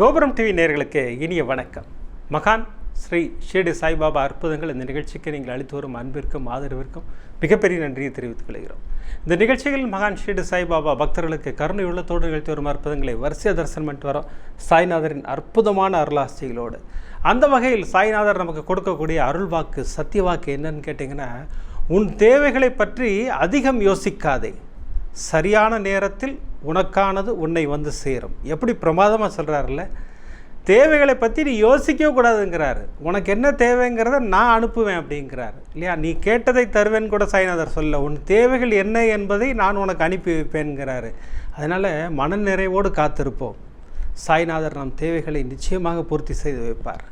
கோபுரம் டிவி நேர்களுக்கு இனிய வணக்கம். மகான் ஸ்ரீ ஷீரடி சாய்பாபா அற்புதங்கள் இந்த நிகழ்ச்சிக்கு நீங்கள் அளித்து வரும் அன்பிற்கும் ஆதரவிற்கும் மிகப்பெரிய நன்றியை தெரிவித்துக் கொள்கிறோம். இந்த நிகழ்ச்சிகளில் மகான் ஷீரடி சாய்பாபா பக்தர்களுக்கு கருணை உள்ளத்தோடு நிகழ்த்தி வரும் அற்புதங்களை வரிசைய தரிசனம் பண்ணிட்டு வரோம். சாய்நாதரின் அற்புதமான அருளாசிகளோடு. அந்த வகையில் சாய்நாதர் நமக்கு கொடுக்கக்கூடிய அருள் வாக்கு சத்திய வாக்கு என்னன்னு கேட்டிங்கன்னா உன் தேவைகளை பற்றி அதிகம் யோசிக்காதே. சரியான நேரத்தில் உனக்கானது உன்னை வந்து சேரும். எப்படி பிரமாதமாக சொல்கிறாருல்ல தேவைகளை பற்றி நீ யோசிக்கவே கூடாதுங்கிறாரு. உனக்கு என்ன தேவைங்கிறத நான் அனுப்புவேன் அப்படிங்கிறாரு. இல்லையா? நீ கேட்டதை தருவேன் கூட சாய்நாதர் சொல்ல உன் தேவைகள் என்ன என்பதை நான் உனக்கு அனுப்பி வைப்பேன்கிறாரு அதனால் மன நிறைவோடு காத்திருப்போம். சாய்நாதர் நம் தேவைகளை நிச்சயமாக பூர்த்தி செய்து வைப்பார்.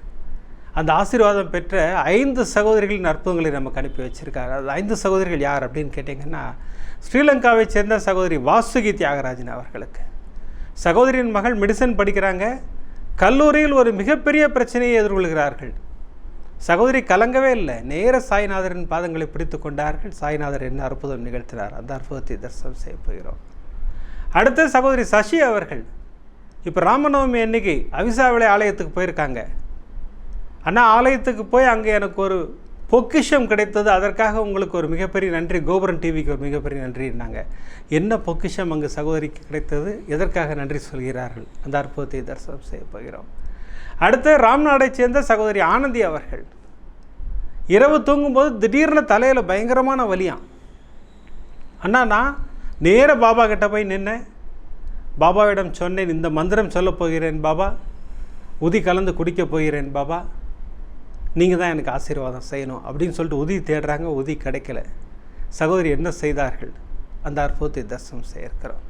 அந்த ஆசீர்வாதம் பெற்ற ஐந்து சகோதரிகளின் அற்புதங்களை நமக்கு அனுப்பி வச்சுருக்காரு. அது ஐந்து சகோதரிகள் யார் அப்படின்னு கேட்டிங்கன்னா ஸ்ரீலங்காவை சேர்ந்த சகோதரி வாசுகி தியாகராஜன் அவர்களுக்கு. சகோதரியின் மகள் மெடிசன் படிக்கிறாங்க. கல்லூரியில் ஒரு மிகப்பெரிய பிரச்சனையை எதிர்கொள்கிறார்கள். சகோதரி கலங்கவே இல்லை. நேர சாய்நாதரின் பாதங்களை பிடித்து கொண்டார்கள். சாய்நாதர் என்ன அற்புதம் நிகழ்த்தினார். அந்த அற்புதத்தை தரிசனம் செய்ய போகிறோம். அடுத்து சகோதரி சசி அவர்கள். இப்போ ராமநவமி அன்னைக்கு அவிசாவிளை ஆலயத்துக்கு போயிருக்காங்க. அண்ணா ஆலயத்துக்கு போய் அங்கே எனக்கு ஒரு பொக்கிஷம் கிடைத்தது. அதற்காக உங்களுக்கு ஒரு மிகப்பெரிய நன்றி. கோபுரம் டிவிக்கு ஒரு மிகப்பெரிய நன்றின்னாங்க என்ன பொக்கிஷம் அங்கு சகோதரிக்கு கிடைத்தது? எதற்காக நன்றி சொல்கிறார்கள்? அந்த அற்புதத்தை தரிசனம் செய்ய போகிறோம். அடுத்து ராம்நாடை சேர்ந்த சகோதரி ஆனந்தி அவர்கள். இரவு தூங்கும்போது திடீர்னு தலையில் பயங்கரமான வலியாம் அண்ணா நான் நேர பாபா கிட்ட போய் நின்னேன். பாபாவிடம் சொன்னேன் இந்த மந்திரம் சொல்லப் போகிறேன் பாபா. உதி கலந்து குடிக்கப் போகிறேன் பாபா. நீங்கள் தான் எனக்கு ஆசீர்வாதம் செய்யணும் அப்படின்னு சொல்லிட்டு உதவி தேடுறாங்க உதவி கிடைக்கல. சகோதரி என்ன செய்தார்கள்? அந்த அற்புதத்தை தரிசனம் செய்யிருக்கிறோம்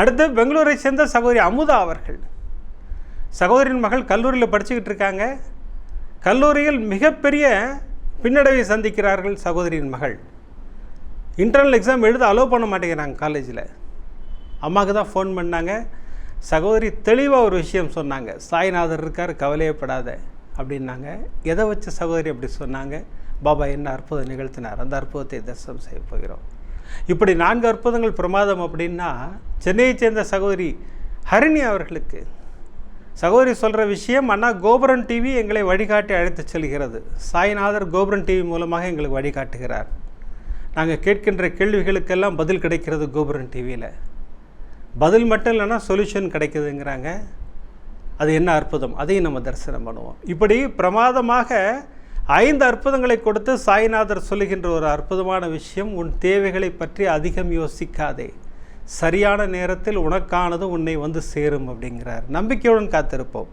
அடுத்து பெங்களூரை சேர்ந்த சகோதரி அமுதா அவர்கள். சகோதரின் மகள் கல்லூரியில் படிச்சுக்கிட்டு இருக்காங்க. கல்லூரியில் மிகப்பெரிய பின்னடைவை சந்திக்கிறார்கள் சகோதரியின் மகள். இன்டர்னல் எக்ஸாம் எழுத அலோவ் பண்ண மாட்டேங்கிறாங்க காலேஜில் அம்மாவுக்கு தான் ஃபோன் பண்ணாங்க. சகோதரி தெளிவாக ஒரு விஷயம் சொன்னாங்க. சாய்நாதர் இருக்கார் கவலையப்படாத அப்படின்னாங்க. எதை வச்சு சகோதரி அப்படி சொன்னாங்க? பாபா என்ன அற்புதம் நிகழ்த்தினார். அந்த அற்புதத்தை தரிசனம் செய்ய போகிறோம். இப்படி நான்கு அற்புதங்கள் பிரமாதம் அப்படின்னா சென்னையை சேர்ந்த சகோதரி ஹரிணி அவர்களுக்கு சகோதரி சொல்கிற விஷயம் அண்ணா கோபுரன் டிவி எங்களை வழிகாட்டி அழைத்து செல்கிறது. சாய்நாதர் கோபுரன் டிவி மூலமாக எங்களுக்கு வழிகாட்டுகிறார். நாங்கள் கேட்கின்ற கேள்விகளுக்கெல்லாம் பதில் கிடைக்கிறது கோபுரன் டிவியில் பதில் மட்டும் இல்லைன்னா சொல்யூஷன் கிடைக்குதுங்கிறாங்க. அது என்ன அற்புதம்? அதையும் நம்ம தரிசனம் பண்ணுவோம். இப்படி பிரமாதமாக ஐந்து அற்புதங்களை கொடுத்து சாய்நாதர் சொல்லுகின்ற ஒரு அற்புதமான விஷயம் உன் தேவைகளை பற்றி அதிகம் யோசிக்காதே. சரியான நேரத்தில் உனக்கானது உன்னை வந்து சேரும் அப்படிங்கிறார். நம்பிக்கையுடன் காத்திருப்போம்.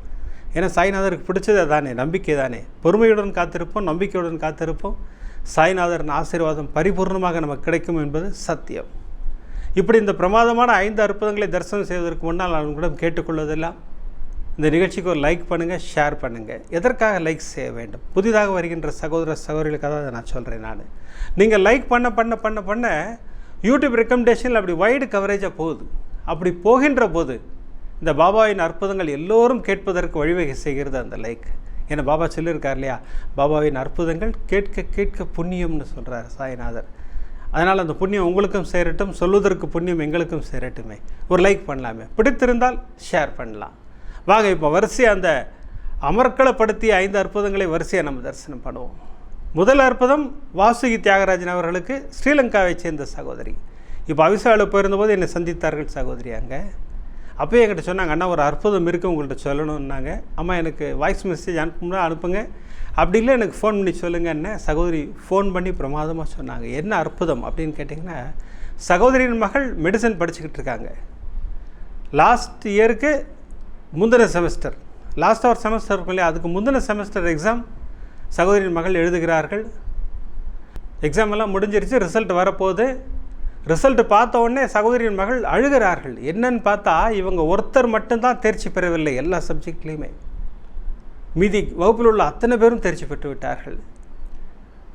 ஏன்னா சாய்நாதருக்கு பிடிச்சது தானே நம்பிக்கை தானே. பொறுமையுடன் காத்திருப்போம் நம்பிக்கையுடன் காத்திருப்போம். சாய்நாதரின் ஆசீர்வாதம் பரிபூர்ணமாக நமக்கு கிடைக்கும் என்பது சத்தியம். இப்படி இந்த பிரமாதமான ஐந்து அற்புதங்களை தரிசனம் செய்வதற்கு முன்னால் நான் உங்களிடம் கேட்டுக்கொள்வதெல்லாம் இந்த நிகழ்ச்சிக்கு ஒரு லைக் பண்ணுங்கள் ஷேர் பண்ணுங்கள் எதற்காக லைக் செய்ய வேண்டும்? புதிதாக வருகின்ற சகோதர சகோதரிகளுக்காக அதை நான் சொல்கிறேன் நான். நீங்கள் லைக் பண்ண பண்ண பண்ண பண்ண யூடியூப் ரெக்கமெண்டேஷனில் அப்படி வைடு கவரேஜாக போகுது. அப்படி போகின்ற போது இந்த பாபாவின் அற்புதங்கள் எல்லோரும் கேட்பதற்கு வழிவகை செய்கிறது அந்த லைக் ஏன்னா பாபா சொல்லியிருக்கார் இல்லையா? பாபாவின் அற்புதங்கள் கேட்க கேட்க புண்ணியம்னு சொல்கிறார் சாய்நாதர். அதனால் அந்த புண்ணியம் உங்களுக்கும் சேரட்டும் சொல்வதற்கு புண்ணியம் எங்களுக்கும் சேரட்டுமே. ஒரு லைக் பண்ணலாமே. பிடித்திருந்தால் ஷேர் பண்ணலாம். வாங்க இப்போ வரிசையாக அந்த அமர்க்களப்படுத்திய ஐந்து அற்புதங்களை வரிசையாக நம்ம தரிசனம் பண்ணுவோம். முதல் அற்புதம் வாசுகி தியாகராஜன் அவர்களுக்கு ஸ்ரீலங்காவை சேர்ந்த சகோதரி. இப்போ அவிசாவில் போயிருந்தபோது என்னை சந்தித்தார்கள் சகோதரி அங்கே. அப்போயே என்கிட்ட சொன்னாங்க அண்ணா ஒரு அற்புதம் இருக்குது உங்கள்கிட்ட சொல்லணுன்னாங்க அம்மா எனக்கு வாய்ஸ் மெசேஜ் அனுப்புனா அனுப்புங்க. அப்படி இல்லை எனக்கு ஃபோன் பண்ணி சொல்லுங்கள் என்ன சகோதரி ஃபோன் பண்ணி பிரமாதமாக சொன்னாங்க. என்ன அற்புதம்? அப்படின்னு கேட்டிங்கன்னா சகோதரியின் மகள் மெடிசன் படிச்சுக்கிட்டு இருக்காங்க. லாஸ்ட் இயருக்கு முந்தின செமஸ்டர் லாஸ்ட் அவர் செமஸ்டர் இருக்கும் இல்லையா அதுக்கு முந்தின செமஸ்டர் எக்ஸாம் சகோதரின் மகள் எழுதுகிறார்கள். எக்ஸாம் எல்லாம் முடிஞ்சிருச்சு ரிசல்ட் வரப்போகுது. ரிசல்ட் பார்த்த உடனே சகோதரியின் மகள் அழுகிறார்கள். என்னன்னு பார்த்தா இவங்க ஒருத்தர் மட்டும்தான் தேர்ச்சி பெறவில்லை எல்லா சப்ஜெக்ட்லேயுமே மீதி வகுப்பில் உள்ள அத்தனை பேரும் தேர்ச்சி பெற்று விட்டார்கள்.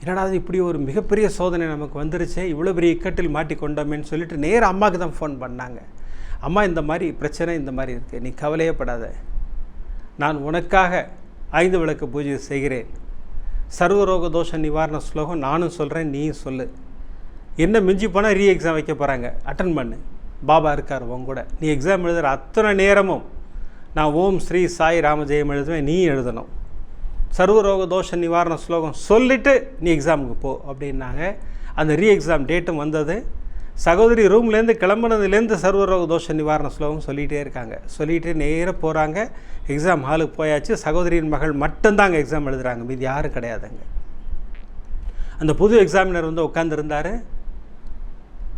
என்னடா அது இப்படி ஒரு மிகப்பெரிய சோதனை நமக்கு வந்துருச்சு இவ்வளோ பெரிய இக்கட்டில் மாட்டிக்கொண்டோமேன்னு சொல்லிட்டு நேராக அம்மாவுக்கு தான் ஃபோன் பண்ணாங்க. அம்மா இந்த மாதிரி பிரச்சனை இந்த மாதிரி இருக்குது நீ கவலையே படாத. நான் உனக்காக ஐந்து விளக்கு பூஜை செய்கிறேன். சர்வரோக தோஷ நிவாரண ஸ்லோகம் நானும் சொல்கிறேன் நீயும் சொல்லு. என்ன மிஞ்சி போனால் ரீ எக்ஸாம் வைக்க போகிறாங்க அட்டன் பண்ணு. பாபா இருக்கார் உன் கூட. நீ எக்ஸாம் எழுதுகிற அத்தனை நேரமும் நான் ஓம் ஸ்ரீ சாய் ராமஜெயம் எழுதுவேன் நீ எழுதணும். சர்வரோக தோஷ நிவாரண ஸ்லோகம் சொல்லிவிட்டு நீ எக்ஸாமுக்கு போ அப்படின்னாங்க. அந்த ரீ எக்ஸாம் டேட்டும் வந்தது. சகோதரி ரூம்லேருந்து கிளம்புனதுலேருந்து சர்வரோக தோஷ நிவாரண ஸ்லோகம் சொல்லிகிட்டே இருக்காங்க. சொல்லிகிட்டே நேராக போகிறாங்க எக்ஸாம் ஹாலுக்கு போயாச்சு. சகோதரியின் மகள் மட்டும்தாங்க எக்ஸாம் எழுதுகிறாங்க மீதி யாரும் கிடையாதுங்க. அந்த புது எக்ஸாமினர் வந்து உட்காந்துருந்தார்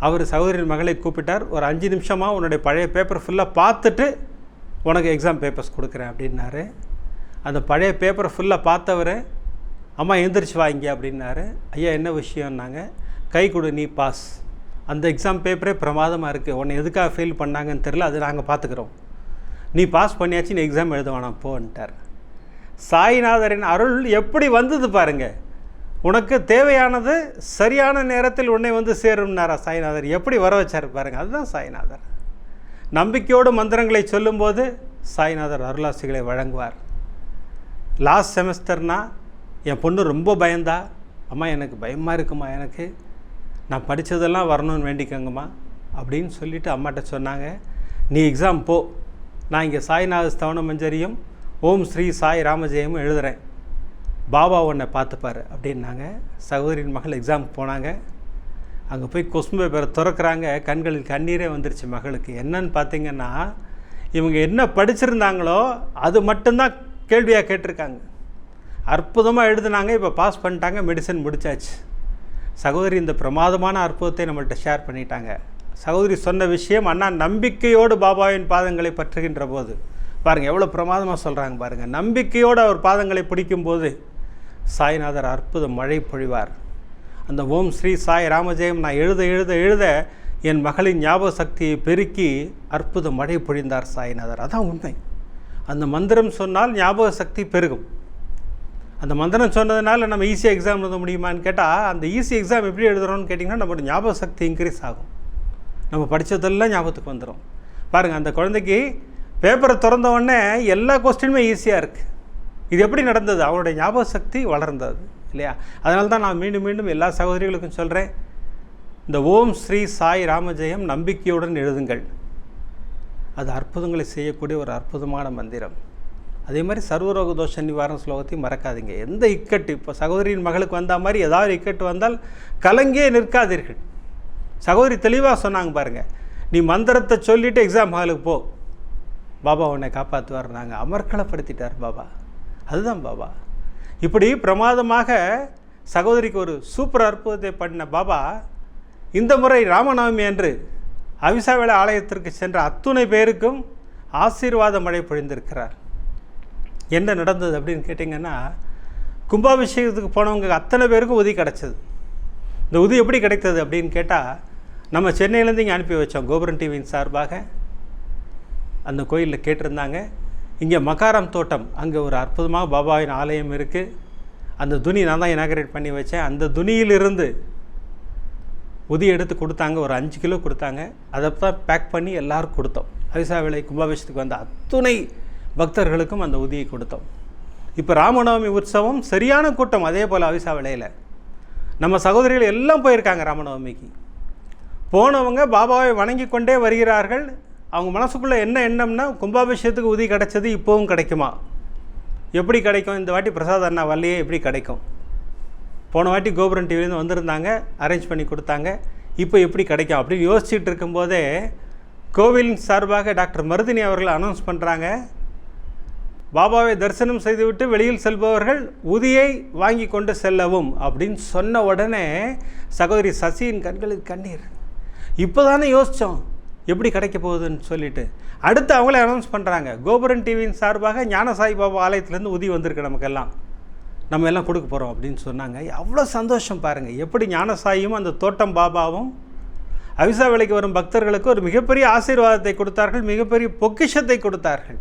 அவர் சகோதரியின் மகளை கூப்பிட்டார். ஒரு அஞ்சு நிமிஷமாக உன்னுடைய பழைய பேப்பர் ஃபுல்லாக பார்த்துட்டு உனக்கு எக்ஸாம் பேப்பர்ஸ் கொடுக்குறேன் அப்படின்னாரு. அந்த பழைய பேப்பரை ஃபுல்லாக பார்த்தவர் அம்மா எந்திரிச்சு வாங்கி அப்படின்னாரு. ஐயா என்ன விஷயம்னாங்க? கை கொடு நீ பாஸ் அந்த எக்ஸாம் பேப்பரே பிரமாதமாக இருக்குது உன்னை எதுக்காக ஃபெயில் பண்ணாங்கன்னு தெரில அது நாங்கள் பார்த்துக்குறோம். நீ பாஸ் பண்ணியாச்சு நீ எக்ஸாம் எழுத வேணாம் போன்ட்டார் சாய்நாதரின் அருள் எப்படி வந்தது பாருங்கள் உனக்கு தேவையானது சரியான நேரத்தில் உன்னை வந்து சேரும்னாரா சாய்நாதர்? எப்படி வர வச்சார் பாருங்கள் அதுதான் சாய்நாதர். நம்பிக்கையோடு மந்திரங்களை சொல்லும்போது சாய்நாதர் அருளாசிகளை வழங்குவார். லாஸ்ட் செமஸ்டர்னால் என் பொண்ணு ரொம்ப பயந்தா அம்மா எனக்கு பயமாக இருக்குமா எனக்கு? நான் படித்ததெல்லாம் வரணும்னு வேண்டிக்கோங்கம்மா அப்படின்னு சொல்லிவிட்டு அம்மாட்ட சொன்னாங்க. நீ எக்ஸாம் போ. நான் இங்கே சாய்நாத ஸ்தவன மஞ்சரியும் ஓம் ஸ்ரீ சாய் ராமஜெயமும் எழுதுகிறேன் பாபா உன்னை பார்த்துப்பாரு அப்படின்னாங்க. சகோதரியின் மகள் எக்ஸாம் போனாங்க. அங்கே போய் கொஸ்டின் பேப்பரை திறக்கிறாங்க. கண்களில் கண்ணீரே வந்துருச்சு மகளுக்கு. என்னன்னு பார்த்தீங்கன்னா இவங்க என்ன படிச்சிருந்தாங்களோ அது மட்டும்தான் கேள்வியாக கேட்டிருக்காங்க. அற்புதமாக எழுதுனாங்க. இப்போ பாஸ் பண்ணிட்டாங்க. மெடிசன் முடிச்சாச்சு. சகோதரி இந்த பிரமாதமான அற்புதத்தை நம்மள்கிட்ட ஷேர் பண்ணிட்டாங்க. சகோதரி சொன்ன விஷயம் அண்ணா நம்பிக்கையோடு பாபாவின் பாதங்களை பற்றுகின்ற போது. பாருங்கள் எவ்வளோ பிரமாதமாக சொல்கிறாங்க பாருங்கள் நம்பிக்கையோடு அவர் பாதங்களை பிடிக்கும்போது சாய்நாதர் அற்புத மழை பொழிவார். அந்த ஓம் ஸ்ரீ சாய் ராமஜெயம் நான் எழுத எழுத எழுத என் மகளின் ஞாபக சக்தியை பெருக்கி அற்புத மழை பொழிந்தார் சாய்நாதர். அதான் உண்மை. அந்த மந்திரம் சொன்னால் ஞாபக சக்தி பெருகும். அந்த மந்திரம் சொன்னதுனால நம்ம ஈஸியாக எக்ஸாம் எழுத முடியுமான்னு கேட்டால் அந்த ஈஸி எக்ஸாம் எப்படி எழுதுறோம்னு கேட்டிங்கன்னா நம்மளோட ஞாபக சக்தி இன்க்ரீஸ் ஆகும். நம்ம படித்ததெல்லாம் ஞாபகத்துக்கு வந்துடும் பாருங்கள் அந்த குழந்தைக்கு பேப்பரை திறந்த உடனே எல்லா கொஸ்டினுமே ஈஸியாக இருக்குது இது எப்படி நடந்தது? அவருடைய ஞாபக சக்தி வளர்ந்தது இல்லையா? அதனால தான் நான் மீண்டும் மீண்டும் எல்லா சகோதரிகளுக்கும் சொல்கிறேன் இந்த ஓம் ஸ்ரீ சாய் ராமஜெயம் நம்பிக்கையுடன் எழுதுங்கள். அது அற்புதங்களை செய்யக்கூடிய ஒரு அற்புதமான மந்திரம். அதே மாதிரி சர்வரோக தோஷ நிவாரண ஸ்லோகத்தையும் மறக்காதீங்க. எந்த இக்கட்டு? இப்போ சகோதரியின் மகளுக்கு வந்த மாதிரி ஏதாவது இக்கட்டு வந்தால் கலங்கே நிற்காதீர்கள். சகோதரி தெளிவாக சொன்னாங்க பாருங்கள் நீ மந்திரத்தை சொல்லிவிட்டு எக்ஸாம் ஹாலுக்கு போ. பாபா உன்னை காப்பாற்றுவார் நாங்கள் அமர்க்களப்படுத்திட்டார் பாபா. அதுதான் பாபா. இப்படி பிரமாதமாக சகோதரிக்கு ஒரு சூப்பர் அற்புதத்தை பண்ண பாபா இந்த முறை ராமநவமி அன்று அவிசாவேள ஆலயத்திற்கு சென்ற அத்துணை பேருக்கும் ஆசீர்வாத மழை பொழிந்திருக்கிறார். என்ன நடந்தது அப்படின்னு கேட்டிங்கன்னா கும்பாபிஷேகத்துக்கு போனவங்க அத்தனை பேருக்கும் உதவி கிடச்சிது. இந்த உதவி எப்படி கிடைத்தது அப்படின்னு கேட்டால் நம்ம சென்னையிலேருந்து இங்கே அனுப்பி வச்சோம் கோபுரம் டிவியின் சார்பாக. அந்த கோயிலில் கேட்டிருந்தாங்க. இங்கே மகாரம் தோட்டம் அங்கே ஒரு அற்புதமாக பாபாவின் ஆலயம் இருக்குது அந்த துணி நான் தான் இனாகரேட் பண்ணி வச்சேன். அந்த துணியிலிருந்து உதி எடுத்து கொடுத்தாங்க ஒரு அஞ்சு கிலோ கொடுத்தாங்க. அதை தான் பேக் பண்ணி எல்லோரும் கொடுத்தோம். அவிசா விலை கும்பாபிஷத்துக்கு வந்த அத்துணை பக்தர்களுக்கும் அந்த உதியை கொடுத்தோம். இப்போ ராமநவமி உற்சவம் சரியான கூட்டம் அதே போல் அவிசா விலையில் நம்ம சகோதரிகள் எல்லாம் போயிருக்காங்க ராமநவமிக்கு. போனவங்க பாபாவை வணங்கி கொண்டே வருகிறார்கள். அவங்க மனசுக்குள்ளே என்ன எண்ணம்னா கும்பாபிஷேகத்துக்கு உதவி கிடைச்சது இப்போவும் கிடைக்குமா? எப்படி கிடைக்கும்? இந்த வாட்டி பிரசாத் அண்ணா வல்லையே எப்படி கிடைக்கும்? போன வாட்டி கோபுரம் டிவிலேருந்து வந்திருந்தாங்க அரேஞ்ச் பண்ணி கொடுத்தாங்க. இப்போ எப்படி கிடைக்கும்? அப்படின்னு யோசிச்சுட்டு இருக்கும்போதே கோவிலின் சார்பாக டாக்டர் மருதினி அவர்கள் அனௌன்ஸ் பண்ணுறாங்க பாபாவை தரிசனம் செய்துவிட்டு வெளியில் செல்பவர்கள் உதியை வாங்கி கொண்டு செல்லவும் அப்படின்னு சொன்ன உடனே சகோதரி சசியின் கண்களுக்கு கண்ணீர். இப்போ தானே யோசித்தோம் எப்படி கிடைக்க போகுதுன்னு சொல்லிட்டு. அடுத்து அவங்களே அனௌன்ஸ் பண்ணுறாங்க கோபுரன் டிவியின் சார்பாக ஞானசாய் பாபா ஆலயத்துலேருந்து உதவி வந்திருக்கு நமக்கெல்லாம். நம்ம எல்லாம் கொடுக்க போகிறோம் அப்படின்னு சொன்னாங்க. அவ்வளோ சந்தோஷம் பாருங்கள் எப்படி ஞானசாயும் அந்த தோட்டம் பாபாவும் அவிசா வேலைக்கு வரும் பக்தர்களுக்கு ஒரு மிகப்பெரிய ஆசீர்வாதத்தை கொடுத்தார்கள் மிகப்பெரிய பொக்கிஷத்தை கொடுத்தார்கள்.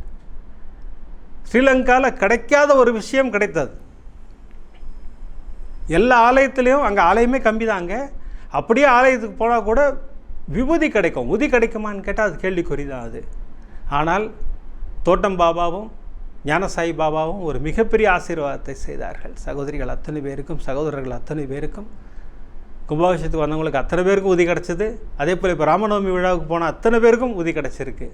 ஸ்ரீலங்காவில் கிடைக்காத ஒரு விஷயம் கிடைத்தது. எல்லா ஆலயத்துலேயும் அங்கே ஆலயமே கம்மி தாங்க அப்படியே ஆலயத்துக்கு போனால் கூட விபூதி கிடைக்கும். உதி கிடைக்குமான்னு கேட்டால் அது கேள்விக்குறி தான் அது. ஆனால் தோட்டம் பாபாவும் ஞானசாய் பாபாவும் ஒரு மிகப்பெரிய ஆசீர்வாதத்தை செய்தார்கள். சகோதரிகள் அத்தனை பேருக்கும் சகோதரர்கள் அத்தனை பேருக்கும். கும்பாபிஷேகத்துக்கு வந்தவங்களுக்கு அத்தனை பேருக்கும் உதி கிடச்சிது. அதே போல் இப்போ ராமநவமி விழாவுக்கு போன அத்தனை பேருக்கும் உதி கிடச்சிருக்கு.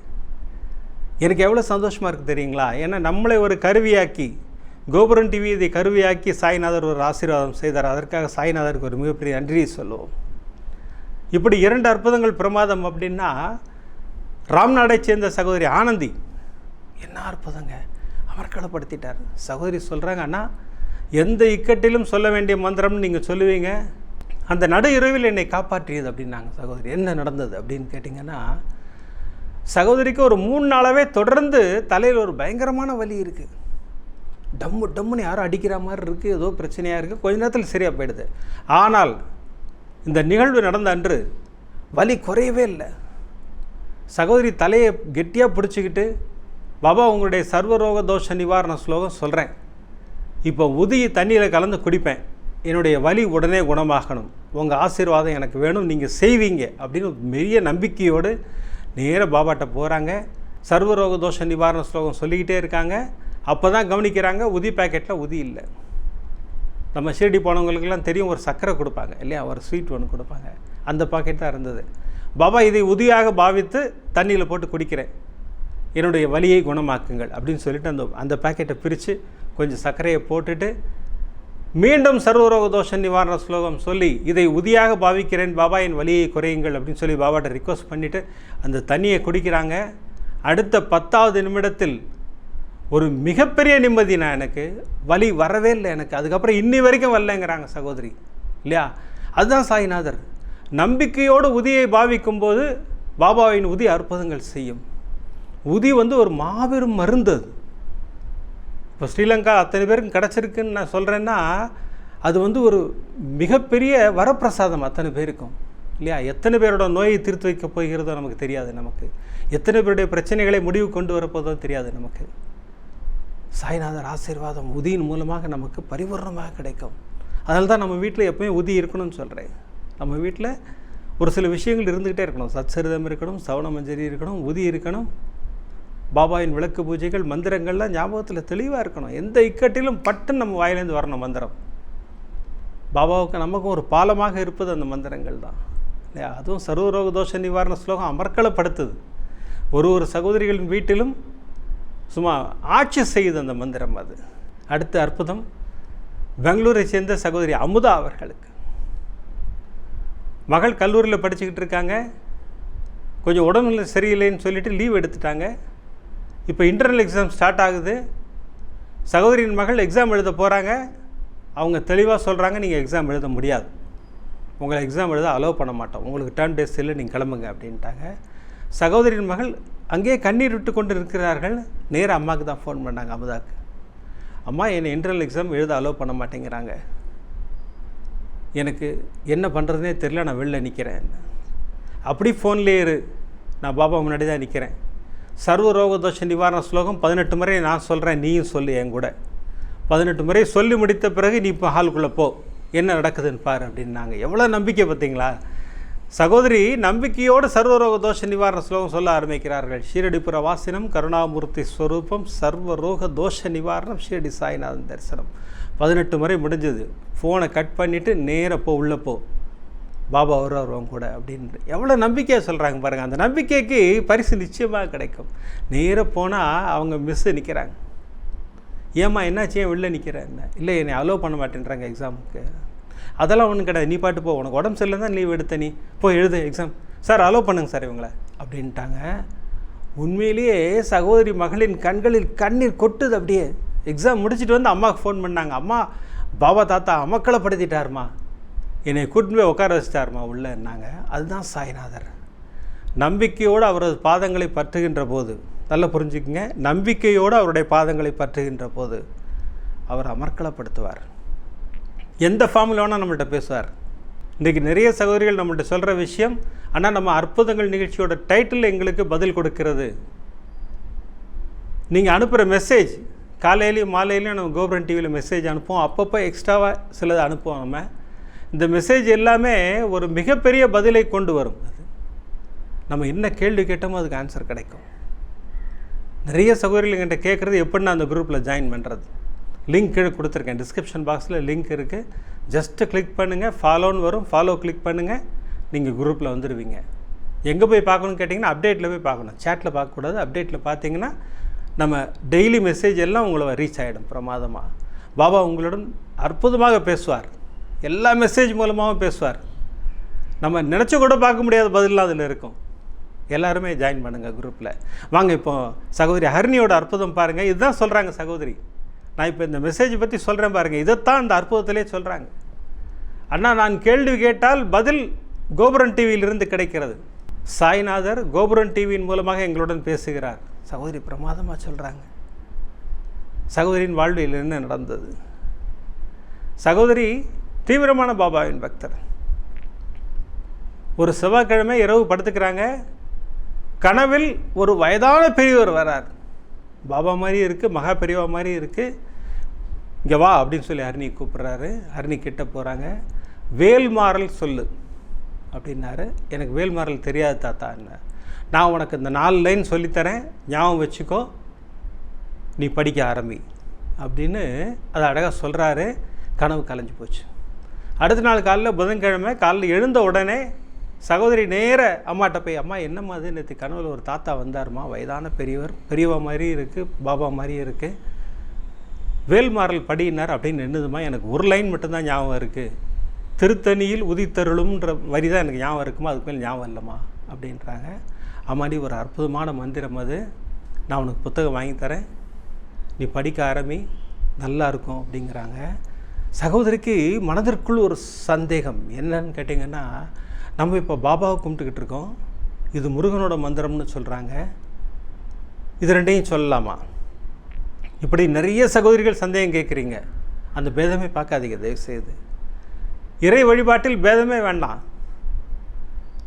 எனக்கு எவ்வளோ சந்தோஷமாக இருக்குது தெரியுங்களா? ஏன்னா நம்மளை ஒரு கருவியாக்கி கோபுரம் டிவி இதை கருவியாக்கி சாய்நாதர் ஒரு ஆசீர்வாதம் செய்தார். அதற்காக சாய்நாதருக்கு ஒரு மிகப்பெரிய நன்றியை சொல்லுவோம். இப்படி இரண்டு அற்புதங்கள் பிரமாதம் அப்படின்னா ராம்நாடை சேர்ந்த சகோதரி ஆனந்தி என்ன அற்புதங்க அமர்க்களப்படுத்திட்டார் சகோதரி சொல்கிறாங்க அண்ணா எந்த இக்கட்டிலும் சொல்ல வேண்டிய மந்திரம்னு நீங்கள் சொல்லுவீங்க? அந்த நடு இரவில் என்னை காப்பாற்றியது அப்படின்னாங்க சகோதரி. என்ன நடந்தது? அப்படின்னு கேட்டிங்கன்னா சகோதரிக்கு ஒரு மூணு நாளாகவே தொடர்ந்து தலையில் ஒரு பயங்கரமான வலி இருக்குது டம்மு டம்முன்னு யாரும் அடிக்கிற மாதிரி இருக்குது ஏதோ பிரச்சனையாக இருக்குது கொஞ்ச நேரத்தில் சரியாக போயிடுது. ஆனால் இந்த நிகழ்வு நடந்த அன்று வலி குறையவே இல்லை. சகோதரி தலையை கெட்டியாக பிடிச்சிக்கிட்டு பாபா உங்களுடைய சர்வரோக தோஷ நிவாரண ஸ்லோகம் சொல்கிறேன் இப்போ உதிய தண்ணியில் கலந்து குடிப்பேன். என்னுடைய வலி உடனே குணமாகணும். உங்கள் ஆசீர்வாதம் எனக்கு வேணும். நீங்கள் செய்வீங்க. அப்படின்னு ஒரு பெரிய நம்பிக்கையோடு நேராக பாபாட்ட போகிறாங்க சர்வரோக தோஷ நிவாரண ஸ்லோகம் சொல்லிக்கிட்டே இருக்காங்க. அப்போ தான் கவனிக்கிறாங்க உதி பேக்கெட்டில் உதி இல்லை. நம்ம ஷிரடி போனவங்களுக்கெல்லாம் தெரியும் ஒரு சர்க்கரை கொடுப்பாங்க இல்லையா? ஒரு ஸ்வீட் ஒன்று கொடுப்பாங்க. அந்த பாக்கெட் தான் இருந்தது. பாபா இதை உதியாக பாவித்து தண்ணியில் போட்டு குடிக்கிறேன். என்னுடைய வலியை குணமாக்குங்கள் அப்படின்னு சொல்லிட்டு அந்த அந்த பாக்கெட்டை பிரித்து கொஞ்சம் சர்க்கரையை போட்டுட்டு மீண்டும் சர்வரோக தோஷ நிவாரண ஸ்லோகம் சொல்லி இதை உதியாக பாவிக்கிறேன் பாபா என் வலியை குறையுங்கள் அப்படின்னு சொல்லி பாபாட்ட ரிக்வஸ்ட் பண்ணிவிட்டு அந்த தண்ணியை குடிக்கிறாங்க. அடுத்த பத்தாவது நிமிடத்தில் ஒரு மிகப்பெரிய நிம்மதி நான் எனக்கு வலி வரவே இல்லை எனக்கு. அதுக்கப்புறம் இன்னி வரைக்கும் வரலைங்கிறாங்க சகோதரி இல்லையா? அதுதான் சாய்நாதர். நம்பிக்கையோடு உதியை பாவிக்கும் போது பாபாவின் உதி அற்புதங்கள் செய்யும். உதி வந்து ஒரு மாபெரும் மருந்து அது. இப்போ ஸ்ரீலங்கா அத்தனை பேருக்கும் கிடச்சிருக்குன்னு நான் சொல்கிறேன்னா அது வந்து ஒரு மிகப்பெரிய வரப்பிரசாதம் அத்தனை பேருக்கும். இல்லையா? எத்தனை பேரோட நோயை தீர்த்து வைக்க போகிறதோ நமக்கு தெரியாது நமக்கு. எத்தனை பேருடைய பிரச்சனைகளை முடிவு கொண்டு வரப்போதோ தெரியாது நமக்கு. சாய்நாதர் ஆசீர்வாதம் உதியின் மூலமாக நமக்கு பரிபூர்ணமாக கிடைக்கும். அதனால தான் நம்ம வீட்டில் எப்பவுமே உதி இருக்கணும்னு சொல்கிறேன் நம்ம வீட்டில் ஒரு சில விஷயங்கள் இருந்துக்கிட்டே இருக்கணும். சச்சரிதம் இருக்கணும் சவண மஞ்சரி இருக்கணும் உதி இருக்கணும். பாபாவின் விளக்கு பூஜைகள் மந்திரங்கள்லாம் ஞாபகத்தில் தெளிவாக இருக்கணும். எந்த இக்கட்டிலும் பட்டுன்னு நம்ம வாயிலேருந்து வரணும் மந்திரம். பாபாவுக்கு நமக்கும் ஒரு பாலமாக இருப்பது அந்த மந்திரங்கள் தான். இல்லையா? அதுவும் சர்வரோக தோஷ நிவாரண ஸ்லோகம் அமர்க்களப்படுத்துது ஒரு ஒரு சகோதரிகளின் வீட்டிலும் சும்மா ஆட்சி செய்யுது அந்த மந்திரம் அது. அடுத்த அற்புதம் பெங்களூரை சேர்ந்த சகோதரி அமுதா அவர்களுக்கு. மகள் கல்லூரியில் படிச்சுக்கிட்டு இருக்காங்க. கொஞ்சம் உடம்புல சரியில்லைன்னு சொல்லிட்டு லீவ் எடுத்துட்டாங்க. இப்போ இன்டர்னல் எக்ஸாம் ஸ்டார்ட் ஆகுது. சகோதரியின் மகள் எக்ஸாம் எழுத போகிறாங்க அவங்க தெளிவாக சொல்கிறாங்க நீங்கள் எக்ஸாம் எழுத முடியாது. உங்களை எக்ஸாம் எழுத அலோவ் பண்ண மாட்டோம். உங்களுக்கு டேர்ம் டேஸ் இல்லை நீங்கள் கிளம்புங்க அப்படின்ட்டாங்க. சகோதரியின் மகள் அங்கேயே கண்ணீர் விட்டு கொண்டு இருக்கிறார்கள். நேராக அம்மாவுக்கு தான் ஃபோன் பண்ணாங்க அமுதாக்கு. அம்மா என்னை இன்டர்னல் எக்ஸாம் எழுத அலோவ் பண்ண மாட்டேங்கிறாங்க. எனக்கு என்ன பண்ணுறதுனே தெரியல நான் வெளில நிற்கிறேன் அப்படி ஃபோன்லேயே இரு. நான் பாபா முன்னாடி தான் நிற்கிறேன் சர்வ ரோக தோஷ நிவாரண ஸ்லோகம் பதினெட்டு முறை நான் சொல்கிறேன் நீயும் சொல்லு என் கூட. பதினெட்டு முறை சொல்லி முடித்த பிறகு நீ இப்போ ஹாலுக்குள்ளே போ. என்ன நடக்குதுன்னு பாரு அப்படின்னாங்க எவ்வளோ நம்பிக்கை பார்த்தீங்களா? சகோதரி நம்பிக்கையோடு சர்வரோக தோஷ நிவாரண ஸ்லோகம் சொல்ல ஆரம்பிக்கிறார்கள். ஷீரடிபுர வாசினம் கருணாமூர்த்தி ஸ்வரூபம் சர்வரோக தோஷ நிவாரணம் ஷீரடி சாய்நாதன் தரிசனம். பதினெட்டு முறை முடிஞ்சது. ஃபோனை கட் பண்ணிவிட்டு நேராக போ. பாபா வருவார் கூட அப்படின்ட்டு எவ்வளோ நம்பிக்கையாக சொல்கிறாங்க பாருங்கள் அந்த நம்பிக்கைக்கு பரிசு நிச்சயமாக கிடைக்கும். நேராக போனால் அவங்க மிஸ்ஸு நிற்கிறாங்க ஏம்மா என்னாச்சு? ஏன் வெளில நிற்கிறேன் இல்லை என்னை அலோவ் பண்ண மாட்டேன்றாங்க எக்ஸாமுக்கு அதெல்லாம் ஒன்றும் கிடையாது. நீ பாட்டு போ. உனக்கு உடம்பு சரியில்லை தான் லீவ் எடுத்த நீ. போய் எழுது எக்ஸாம் சார் அலோவ் பண்ணுங்க சார் இவங்கள. அப்படின்ட்டாங்க. உண்மையிலேயே சகோதரி மகளின் கண்களில் கண்ணீர் கொட்டுது அப்படியே. எக்ஸாம் முடிச்சுட்டு வந்து அம்மாவுக்கு ஃபோன் பண்ணாங்க. அம்மா பாபா தாத்தா அமக்கலைப்படுத்திட்டாருமா என்னை கூட்டின்னு போய் உட்கார வச்சிட்டாருமா உள்ளேன்னாங்க அதுதான் சாய்நாதர். நம்பிக்கையோடு அவரது பாதங்களை பற்றுகின்ற போது நல்லா புரிஞ்சுக்குங்க. நம்பிக்கையோடு அவருடைய பாதங்களை பற்றுகின்ற போது அவர் அமர்க்களப்படுத்துவார். எந்த ஃபார்மில் வேணால் நம்மள்கிட்ட பேசுவார். இன்றைக்கி நிறைய சகோதரிகள் நம்மள்கிட்ட சொல்கிற விஷயம் ஆனால் நம்ம அற்புதங்கள் நிகழ்ச்சியோட டைட்டில் எங்களுக்கு பதில் கொடுக்கிறது. நீங்கள் அனுப்புகிற மெசேஜ் காலையிலையும் மாலையிலையும் நம்ம கோபுரன் டிவியில் மெசேஜ் அனுப்புவோம். அப்பப்போ எக்ஸ்ட்ராவாக சிலது அனுப்புவோம் நம்ம. இந்த மெசேஜ் எல்லாமே ஒரு மிகப்பெரிய பதிலை கொண்டு வரும். அது நம்ம என்ன கேள்வி கேட்டோமோ அதுக்கு ஆன்சர் கிடைக்கும். நிறைய சகோதரிகள் என்கிட்ட கேட்குறது எப்படி நான் அந்த குரூப்பில் ஜாயின் பண்ணுறது லிங்க் கீழே கொடுத்துருக்கேன். டிஸ்கிரிப்ஷன் பாக்ஸில் லிங்க் இருக்குது ஜஸ்ட்டு கிளிக் பண்ணுங்கள் ஃபாலோன்னு வரும். ஃபாலோ கிளிக் பண்ணுங்கள் நீங்கள் குரூப்பில் வந்துடுவீங்க எங்கே போய் பார்க்கணும்னு கேட்டிங்கன்னா அப்டேட்டில் போய் பார்க்கணும். சேட்டில் பார்க்கக்கூடாது அப்டேட்டில் பார்த்தீங்கன்னா நம்ம டெய்லி மெசேஜ் எல்லாம் உங்களை ரீச் ஆகிடும் பிரமாதமாக பாபா உங்களுடன் அற்புதமாக பேசுவார். எல்லா மெசேஜ் மூலமாகவும் பேசுவார். நம்ம நினச்சி கூட பார்க்க முடியாத பதிலாக அதில் இருக்கும். எல்லாருமே ஜாயின் பண்ணுங்கள் குரூப்பில் வாங்க இப்போ சகோதரி ஹரிணியோட அற்புதம் பாருங்கள் இதுதான் சொல்கிறாங்க சகோதரி. நான் இப்போ இந்த மெசேஜ் பற்றி சொல்கிறேன் பாருங்கள் இதைத்தான் அந்த அற்புதத்திலே சொல்கிறாங்க அண்ணா நான் கேள்வி கேட்டால் பதில் கோபுரன் டிவியிலிருந்து கிடைக்கிறது. சாய்நாதர் கோபுரன் டிவியின் மூலமாக எங்களுடன் பேசுகிறார். சகோதரி பிரமாதமாக சொல்கிறாங்க சகோதரியின் வாழ்வில் என்ன நடந்தது? சகோதரி தீவிரமான பாபாவின் பக்தர். ஒரு செவ்வாய்க்கிழமை இரவு படுத்துக்கிறாங்க. கனவில் ஒரு வயதான பெரியவர் வரார். பாபா மாதிரி இருக்குது மகா பெரியவா மாதிரி இருக்குது இங்கே வா அப்படின்னு சொல்லி ஹரிணி கூப்பிட்றாரு. ஹரிணி கிட்ட போகிறாங்க வேல்மாறல் சொல்லு அப்படின்னாரு. எனக்கு வேல்மாறல் தெரியாது தாத்தா என்ன நான் உனக்கு இந்த நாலு லைன் சொல்லித்தரேன். ஞாபகம் வச்சுக்கோ. நீ படிக்க ஆரம்பி அப்படின்னு அதை அழகாக சொல்கிறாரு கனவு கலைஞ்சு போச்சு. அடுத்த நாள் காலையில் புதன்கிழமை காலையில் எழுந்த உடனே சகோதரி நேர அம்மாட்ட போய் அம்மா என்னம்மா அது நேற்று கனவில் ஒரு தாத்தா வந்தாருமா வயதான பெரியவர் பெரியவா மாதிரி இருக்குது பாபா மாதிரி இருக்குது வேல்மாறல் படியினார் அப்படின்னு நின்றுதுமா எனக்கு ஒரு லைன் மட்டும்தான் ஞாபகம் இருக்குது திருத்தணியில் உதித்தருளும்ன்ற வரி தான் எனக்கு ஞாபகம் இருக்குமா? அதுக்கு மேலே ஞாபகம் இல்லைம்மா அப்படின்றாங்க. அம்மாடி ஒரு அற்புதமான மந்திரம் அது. நான் உனக்கு புத்தகம் வாங்கி தரேன். நீ படிக்க ஆரம்பி நல்லா இருக்கும் அப்படிங்கிறாங்க. சகோதரிக்கு மனதிற்குள் ஒரு சந்தேகம். என்னன்னு கேட்டிங்கன்னா நம்ம இப்போ பாபாவை கும்பிட்டுக்கிட்டு இருக்கோம். இது முருகனோட மந்திரம்னு சொல்கிறாங்க இது ரெண்டையும் சொல்லலாமா? இப்படி நிறைய சகோதரிகள் சந்தேகம் கேட்குறீங்க. அந்த பேதமே பார்க்காதீங்க தயவுசெய்து. இறை வழிபாட்டில் பேதமே வேண்டாம்.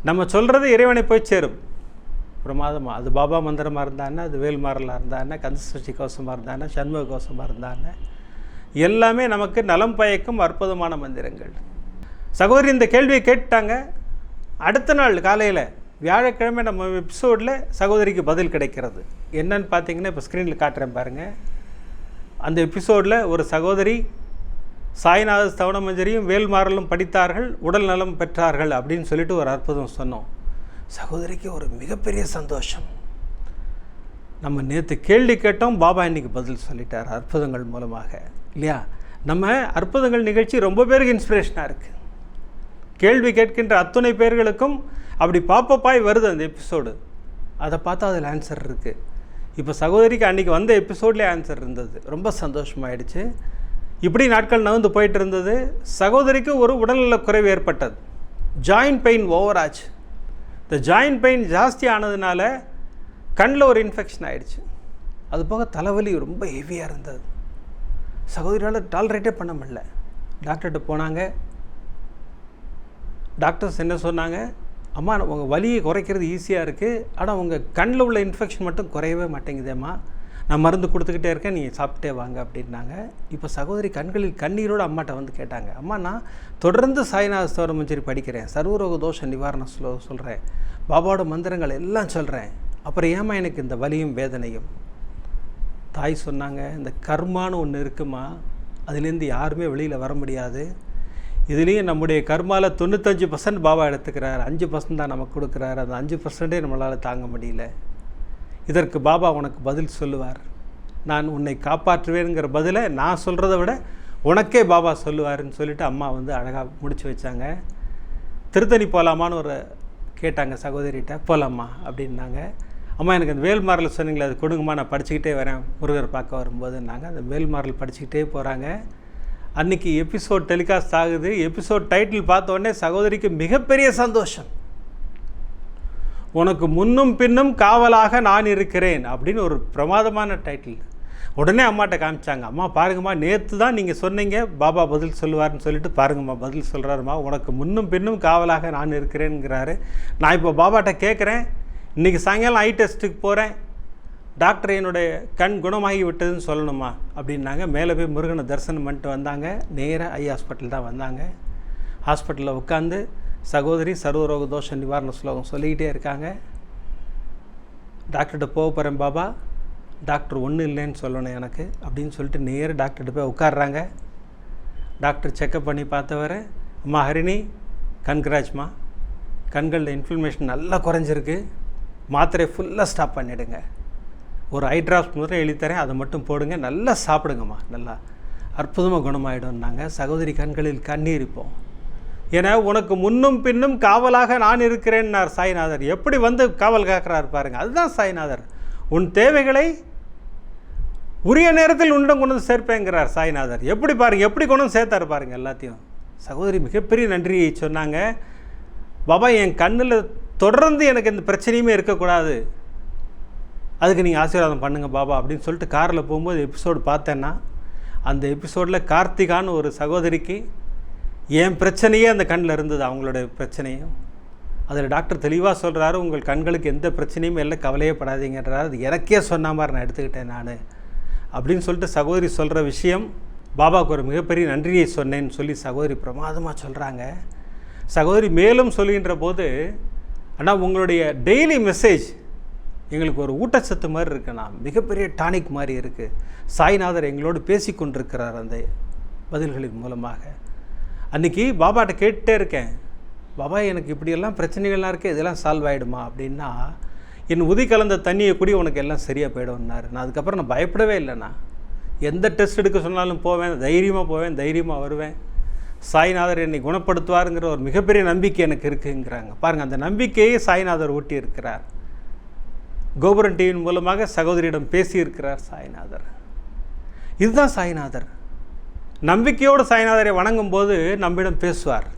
நம்ம சொல்கிறது இறைவனை போய் சேரும். பிரமாதமாக அது பாபா மந்திரமாக இருந்தானே அது வேல்மாரலாக இருந்தானே கந்தசஷ்டி கோஷமாக இருந்தானே சண்முக கோஷமாக இருந்தானே எல்லாமே நமக்கு நலம் பயக்கும் அற்புதமான மந்திரங்கள். சகோதரி இந்த கேள்வியை கேட்டாங்க அடுத்த நாள் காலையில் வியாழக்கிழமை நம்ம எபிசோடில் சகோதரிக்கு பதில் கிடைக்கிறது. என்னன்னு பார்த்தீங்கன்னா இப்போ ஸ்க்ரீனில் காட்டுறேன் பாருங்கள் அந்த எபிசோடில் ஒரு சகோதரி சாய்நாத ஸ்தவனமஞ்சரியும் வேல்மாறலும் படித்தார்கள் உடல் நலம் பெற்றார்கள் அப்படின்னு சொல்லிட்டு ஒரு அற்புதம் சொன்னோம். சகோதரிக்கு ஒரு மிகப்பெரிய சந்தோஷம். நம்ம நேற்று கேள்வி கேட்டோம் பாபா இன்னைக்கு பதில் சொல்லிட்டார் அற்புதங்கள் மூலமாக. இல்லையா? நம்ம அற்புதங்கள் நிகழ்ச்சி ரொம்ப பேருக்கு இன்ஸ்பிரேஷனாக இருக்குது கேள்வி கேட்கின்ற அத்துணை பேர்களுக்கும் அப்படி பாப்பப்பாய் வருது அந்த எபிசோடு அதை பார்த்தா அதில் ஆன்சர் இருக்குது இப்போ சகோதரிக்கு அன்றைக்கி வந்த எபிசோட்லேயே ஆன்சர் இருந்தது. ரொம்ப சந்தோஷமாயிடுச்சு. இப்படி நாட்கள் நகர்ந்து போயிட்டு இருந்தது. சகோதரிக்கு ஒரு உடல்நல குறைவு ஏற்பட்டது. ஜாயின்ட் பெயின் ஓவர் ஆச்சு. இந்த ஜாயின்ட் பெயின் ஜாஸ்தி ஆனதுனால கண்ணில் ஒரு இன்ஃபெக்ஷன் ஆகிடுச்சு அது போக தலைவலி ரொம்ப ஹெவியாக இருந்தது. சகோதரியால் டாலரேட்டே பண்ண முடில டாக்டர்கிட்ட போனாங்க. டாக்டர்ஸ் என்ன சொன்னாங்க? அம்மா உங்கள் வலியை குறைக்கிறது ஈஸியாக இருக்குது ஆனால் உங்கள் கண்ணில் உள்ள இன்ஃபெக்ஷன் மட்டும் குறையவே மாட்டேங்குதேம்மா. நான் மருந்து கொடுத்துக்கிட்டே இருக்கேன். நீங்கள் சாப்பிட்டே வாங்க அப்படின்னாங்க. இப்போ சகோதரி கண்களில் கண்ணீரோடு அம்மாட்ட வந்து கேட்டாங்க. அம்மா நான் தொடர்ந்து சாய்நாத ஸ்தோர படிக்கிறேன். சர்வரோக தோஷ நிவாரணம் சொல் சொல்கிறேன் பாபாவோட மந்திரங்கள் எல்லாம் சொல்கிறேன் அப்புறம் ஏமா எனக்கு இந்த வலியும் வேதனையும்? தாய் சொன்னாங்க இந்த கர்மான்னு ஒன்று இருக்குமா? அதுலேருந்து யாருமே வெளியில் வர முடியாது. இதுலேயும் நம்முடைய கர்மாவில் தொண்ணூத்தஞ்சு பர்சன்ட் பாபா எடுத்துக்கிறார். அஞ்சு பர்சன்ட் தான் நமக்கு கொடுக்குறாரு. அந்த அஞ்சு பர்சன்டே நம்மளால் தாங்க முடியல. இதற்கு பாபா உனக்கு பதில் சொல்லுவார். நான் உன்னை காப்பாற்றுவேங்கிற பதிலை நான் சொல்கிறத விட உனக்கே பாபா சொல்லுவாருன்னு சொல்லிட்டு அம்மா வந்து அழகாக முடிச்சு வச்சாங்க. திருத்தணி போகலாமான்னு ஒரு கேட்டாங்க சகோதரிகிட்ட. போகலாமா அப்படின்னாங்க. அம்மா எனக்கு அந்த வேல்மாரல் சொன்னீங்களே அது கொடுங்கம்மா நான் படிச்சுக்கிட்டே வரேன். முருகர் பார்க்க வரும்போதுன்னாங்க அந்த வேல்மாரல் படிச்சுக்கிட்டே போகிறாங்க அன்றைக்கி எபிசோட் டெலிகாஸ்ட் ஆகுது. எபிசோட் டைட்டில் பார்த்தோடனே சகோதரிக்கு மிகப்பெரிய சந்தோஷம். உனக்கு முன்னும் பின்னும் காவலாக நான் இருக்கிறேன் அப்படின்னு ஒரு பிரமாதமான டைட்டில் உடனே அம்மாட்ட காமிச்சாங்க. அம்மா பாருங்கம்மா நேற்று தான் நீங்கள் சொன்னீங்க. பாபா பதில் சொல்லுவார்னு சொல்லிட்டு பாருங்கம்மா பதில் சொல்கிறாருமா உனக்கு முன்னும் பின்னும் காவலாக நான் இருக்கிறேங்கிறாரு நான் இப்போ பாபாட்ட கேட்குறேன் இன்றைக்கி சாயங்காலம் ஐ டெஸ்ட்டுக்கு போகிறேன் டாக்டர் என்னுடைய கண் குணமாகி விட்டதுன்னு சொல்லணுமா? அப்படின்னாங்க. மேலே போய் முருகனை தரிசனம் பண்ணிட்டு வந்தாங்க. நேராக ஐ ஹாஸ்பிட்டல் தான் வந்தாங்க. ஹாஸ்பிட்டலில் உட்காந்து சகோதரி சர்வரோக தோஷ நிவாரண ஸ்லோகம் சொல்லிக்கிட்டே இருக்காங்க. டாக்டர்கிட்ட போக போகிறேன் பாபா. டாக்டர் ஒன்றும் இல்லைன்னு சொல்லணும் எனக்கு அப்படின்னு சொல்லிட்டு நேராக டாக்டர்கிட்ட போய் உட்காடுறாங்க டாக்டர் செக்கப் பண்ணி பார்த்தவர் அம்மா ஹரிணி கன்கிராஜ்மா கண்களில் இன்ஃப்ளமேஷன் நல்லா குறைஞ்சிருக்கு. மாத்திரை ஃபுல்லாக ஸ்டாப் பண்ணிவிடுங்க ஒரு ஐ ட்ராப்ஸ் முதல்ல எழுதித்தரேன் அதை மட்டும் போடுங்க நல்லா சாப்பிடுங்கம்மா நல்லா. அற்புதமாக குணமாயிடும்னாங்க. சகோதரி கண்களில் கண்ணீர் இப்போ. ஏன்னா உனக்கு முன்னும் பின்னும் காவலாக நான் இருக்கிறேன்னார் சாய்நாதர். எப்படி வந்து காவல் காக்கிறார் பாருங்க அதுதான் சாய்நாதர். உன் தேவைகளை உரிய நேரத்தில் உன்னிடம் கொண்டு வந்து சேர்ப்பேங்கிறார் சாய்நாதர். எப்படி பாருங்கள் எப்படி கொண்டு வந்து சேர்த்தாரு பாருங்கள் எல்லாத்தையும். சகோதரி மிகப்பெரிய நன்றியை சொன்னாங்க. பாபா என் கண்ணில் தொடர்ந்து எனக்கு இந்த பிரச்சனையுமே இருக்கக்கூடாது. அதுக்கு நீங்கள் ஆசீர்வாதம் பண்ணுங்கள் பாபா அப்படின்னு சொல்லிட்டு காரில் போகும்போது எபிசோடு பார்த்தேன்னா அந்த எபிசோடில் கார்த்திகான்னு ஒரு சகோதரிக்கு என் பிரச்சனையே அந்த கண்ணில் இருந்தது அவங்களோட பிரச்சனையும். அதில் டாக்டர் தெளிவாக சொல்கிறாரு உங்கள் கண்களுக்கு எந்த பிரச்சனையும் இல்லை கவலையப்படாதீங்கன்றார் அது எனக்கே சொன்ன மாதிரி நான் எடுத்துக்கிட்டேன் நான். அப்படின்னு சொல்லிட்டு சகோதரி சொல்கிற விஷயம் பாபாவுக்கு ஒரு மிகப்பெரிய நன்றியை சொன்னேன்னு சொல்லி சகோதரி பிரமாதமாக சொல்கிறாங்க சகோதரி மேலும் சொல்கின்ற போது ஆனால் உங்களுடைய டெய்லி மெசேஜ் எங்களுக்கு ஒரு ஊட்டச்சத்து மாதிரி இருக்குண்ணா மிகப்பெரிய டானிக் மாதிரி இருக்குது சாய்நாதர் எங்களோடு பேசி கொண்டிருக்கிறார் அந்த பதில்களின் மூலமாக. அன்றைக்கி பாபாட்ட கேட்டுட்டே இருக்கேன். பாபா எனக்கு இப்படியெல்லாம் பிரச்சனைகள்லாம் இருக்குது இதெல்லாம் சால்வ் ஆகிடுமா அப்படின்னா என் உதி கலந்த தண்ணியை கூடி உனக்கு எல்லாம் சரியாக போயிடும்னாரு. நான் அதுக்கப்புறம் நான் பயப்படவே இல்லைண்ணா. எந்த டெஸ்ட் எடுக்க சொன்னாலும் போவேன் தைரியமாக போவேன் தைரியமாக வருவேன். சாய்நாதர் என்னை குணப்படுத்துவாருங்கிற ஒரு மிகப்பெரிய நம்பிக்கை எனக்கு இருக்குங்கிறாங்க. பாருங்கள் அந்த நம்பிக்கையை சாய்நாதர் ஊட்டி இருக்கிறார் கோபுரன் டிவியின் மூலமாக சகோதரியிடம் பேசியிருக்கிறார் சாய்நாதர். இதுதான் சாய்நாதர். நம்பிக்கையோடு சாய்நாதரை வணங்கும் போது நம்மிடம் பேசுவார்.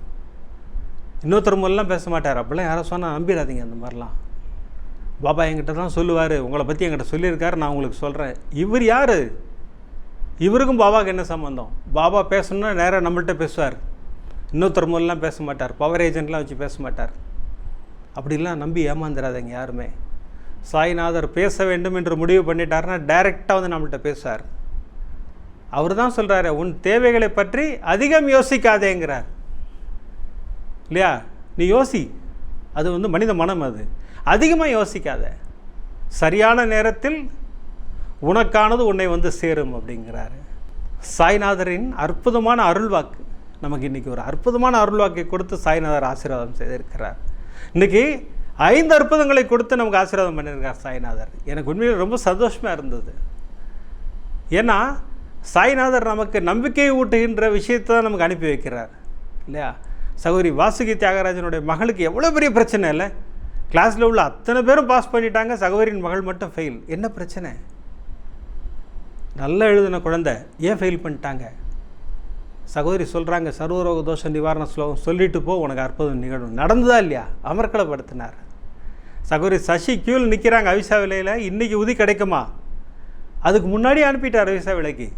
இன்னொருத்தர் மூலம் பேச மாட்டார். அப்படிலாம் யாரோ சொன்னால் நம்பிடாதீங்க அந்த மாதிரிலாம். பாபா என்கிட்ட தான் சொல்லுவார். உங்களை பற்றி என்கிட்ட சொல்லியிருக்காரு. நான் உங்களுக்கு சொல்கிறேன் இவர் யார்? இவருக்கும் பாபாவுக்கு என்ன சம்மந்தம் பாபா பேசணுன்னா நேராக நம்மள்கிட்ட பேசுவார். இன்னொருத்தர் மூலம்லாம் பேச மாட்டார். பவர் ஏஜென்ட்லாம் வச்சு பேச மாட்டார். அப்படிலாம் நம்பி ஏமாந்துடாதீங்க யாருமே. சாய்நாதர் பேச வேண்டும் என்று முடிவு பண்ணிட்டாருன்னா டைரெக்டாக வந்து நம்மள்கிட்ட பேசுவார். அவர் தான் சொல்கிறாரு உன் தேவைகளை பற்றி அதிகம் யோசிக்காதேங்கிறார். இல்லையா? நீ யோசி. அது வந்து மனித மனம் அது. அதிகமாக யோசிக்காத. சரியான நேரத்தில் உனக்கானது உன்னை வந்து சேரும் அப்படிங்கிறாரு. சாய்நாதரின் அற்புதமான அருள்வாக்கு நமக்கு இன்றைக்கி ஒரு அற்புதமான அருள்வாக்கை கொடுத்து சாய்நாதர் ஆசீர்வாதம் செய்திருக்கிறார். இன்றைக்கி ஐந்து அற்புதங்களை கொடுத்து நமக்கு ஆசீர்வாதம் பண்ணியிருக்கார் சாய்நாதர். எனக்கு உண்மையில் ரொம்ப சந்தோஷமாக இருந்தது. ஏன்னா சாய்நாதர் நமக்கு நம்பிக்கை ஊட்டுகின்ற விஷயத்தை தான் நமக்கு அனுப்பி வைக்கிறார். இல்லையா? சகோதரி வாசுகி தியாகராஜனுடைய மகளுக்கு எவ்வளோ பெரிய பிரச்சனை இல்லை. கிளாஸில் உள்ள அத்தனை பேரும் பாஸ் பண்ணிட்டாங்க. சகோதரியின் மகள் மட்டும் ஃபெயில் என்ன பிரச்சனை? நல்லா எழுதின குழந்தை ஏன் ஃபெயில் பண்ணிட்டாங்க? சகோதரி சொல்கிறாங்க சர்வரோக தோஷ நிவாரண ஸ்லோகம் சொல்லிட்டு போ உனக்கு அற்புதம் நிகழும். நடந்ததா இல்லையா? அமர்க்கலப்படுத்தினார். சகோதரி சசி கியூவில் நிற்கிறாங்க அவிசா விலையில். இன்றைக்கி உதி கிடைக்குமா? அதுக்கு முன்னாடி அனுப்பிட்டார் அவிசா விலைக்கு.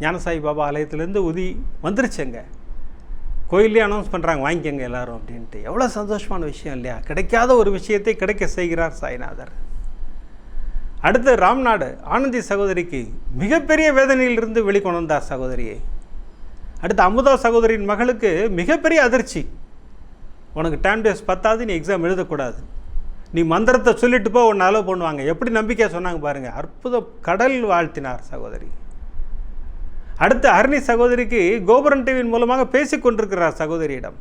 ஞானசாயி பாபா ஆலயத்துலேருந்து உதி வந்துருச்சுங்க. கோயிலே அனௌன்ஸ் பண்ணுறாங்க வாங்கிக்கோங்க எல்லாரும் அப்படின்ட்டு. எவ்வளோ சந்தோஷமான விஷயம் இல்லையா? கிடைக்காத ஒரு விஷயத்தை கிடைக்க செய்கிறார் சாய்நாதர். அடுத்து ராம்நாடு ஆனந்தி சகோதரிக்கு மிகப்பெரிய வேதனையிலிருந்து வெளிக்கொண்டு வந்தார் சகோதரியை. அடுத்து அமுதா சகோதரியின் மகளுக்கு மிகப்பெரிய அதிர்ச்சி. உனக்கு டைம் டேஸ் பத்தாது நீ எக்ஸாம் எழுதக்கூடாது. நீ மந்திரத்தை சொல்லிட்டு போ உன்னை அலோவ் பண்ணுவாங்க. எப்படி நம்பிக்கையாக சொன்னாங்க பாருங்கள் அற்புத கடல் வாழ்த்தினார் சகோதரி. அடுத்து அருணி சகோதரிக்கு கோபுரன் டிவியின் மூலமாக பேசிக்கொண்டிருக்கிறார் சகோதரியிடம்.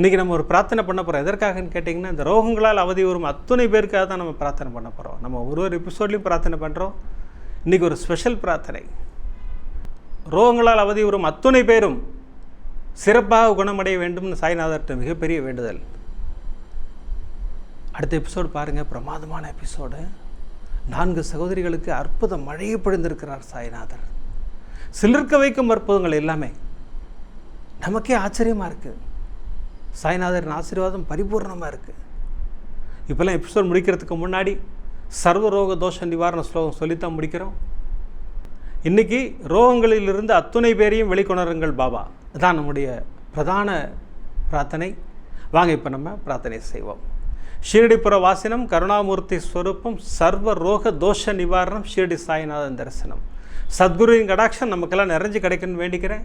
இன்றைக்கி நம்ம ஒரு பிரார்த்தனை பண்ண போகிறோம் எதற்காகன்னு கேட்டிங்கன்னா இந்த ரோகங்களால் அவதி வரும் அத்துணை பேருக்காக தான் நம்ம பிரார்த்தனை பண்ண போகிறோம் நம்ம ஒரு ஒரு எபிசோட்லேயும் பிரார்த்தனை பண்ணுறோம் இன்றைக்கி ஒரு ஸ்பெஷல் பிரார்த்தனை. ரோகங்களால் அவதி வரும் அத்துணை பேரும் சிறப்பாக குணமடைய வேண்டும்னு சாய்நாதர்கிட்ட மிகப்பெரிய வேண்டுதல். அடுத்த எபிசோடு பாருங்கள் பிரமாதமான எபிசோடு நான்கு சகோதரிகளுக்கு அற்புத மழையை பொழிந்திருக்கிறார் சாய்நாதர். சிலிர்க்க வைக்கும் அற்புதங்கள் எல்லாமே நமக்கே ஆச்சரியமாக இருக்குது சாய்நாதரின் ஆசீர்வாதம் பரிபூர்ணமாக இருக்குது இப்போல்லாம் எபிசோட் முடிக்கிறதுக்கு முன்னாடி சர்வரோக தோஷ நிவாரண ஸ்லோகம் சொல்லித்தான் முடிக்கிறோம். இன்றைக்கி ரோகங்களிலிருந்து அத்துணை பேரையும் வெளிக்கொணருங்கள் பாபா. தான் நம்முடைய பிரதான பிரார்த்தனை. வாங்க இப்போ நம்ம பிரார்த்தனை செய்வோம். ஷீரடிப்புற வாசினம் கருணாமூர்த்தி ஸ்வரூபம் சர்வ ரோக தோஷ நிவாரணம் ஷீரடி சாய்நாதன் தரிசனம். சத்குருவின் கடாட்சம் நமக்கெல்லாம் நிறைஞ்சு கிடைக்குன்னு வேண்டிக்கிறேன்.